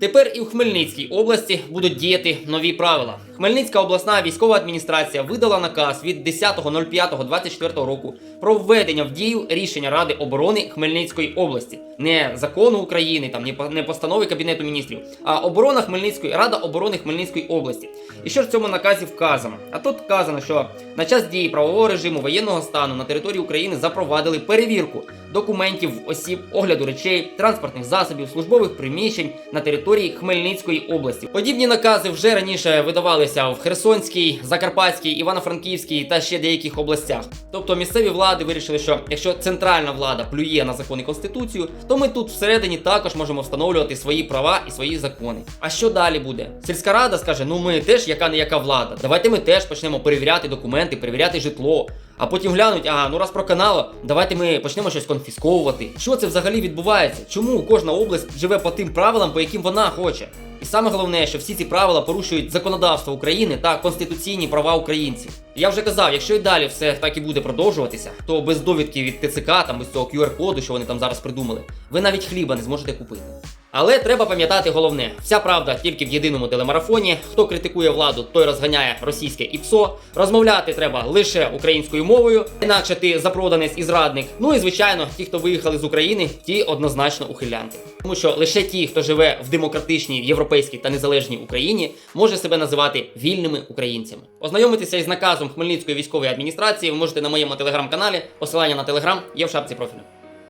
Тепер і в Хмельницькій області будуть діяти нові правила. Хмельницька обласна військова адміністрація видала наказ від 10.05.24 року про введення в дію рішення Ради оборони Хмельницької області, не закону України, там не по- не постанови Кабінету міністрів, а оборона Хмельницької Рада оборони Хмельницької області. І що ж в цьому наказі вказано? А тут вказано, що на час дії правового режиму воєнного стану на території України запровадили перевірку документів осіб, огляду речей, транспортних засобів, службових приміщень на території Хмельницької області. Подібні накази вже раніше видавалися в Херсонській, Закарпатській, Івано-Франківській та ще деяких областях. Тобто місцеві влади вирішили, що якщо центральна влада плює на закон і конституцію, то ми тут всередині також можемо встановлювати свої права і свої закони. А що далі буде? Сільська рада скаже: ну ми теж яка не яка влада. Давайте ми теж почнемо перевіряти документи, перевіряти житло. А потім глянуть, ага, ну раз проканало, давайте ми почнемо щось конфісковувати. Що це взагалі відбувається? Чому кожна область живе по тим правилам, по яким вона хоче? І саме головне, що всі ці правила порушують законодавство України та конституційні права українців. Я вже казав, якщо і далі все так і буде продовжуватися, то без довідки від ТЦК, там без цього QR-коду, що вони там зараз придумали, ви навіть хліба не зможете купити. Але треба пам'ятати головне: вся правда тільки в єдиному телемарафоні. Хто критикує владу, той розганяє російське ІПСО. Розмовляти треба лише українською мовою, інакше ти запроданець і зрадник. Ну і звичайно, ті, хто виїхали з України, ті однозначно ухилянти. Тому що лише ті, хто живе в демократичній, європейській та незалежній Україні, може себе називати вільними українцями. Ознайомитися із наказом Хмельницької військової адміністрації ви можете на моєму телеграм-каналі. Посилання на телеграм є в шапці профілю.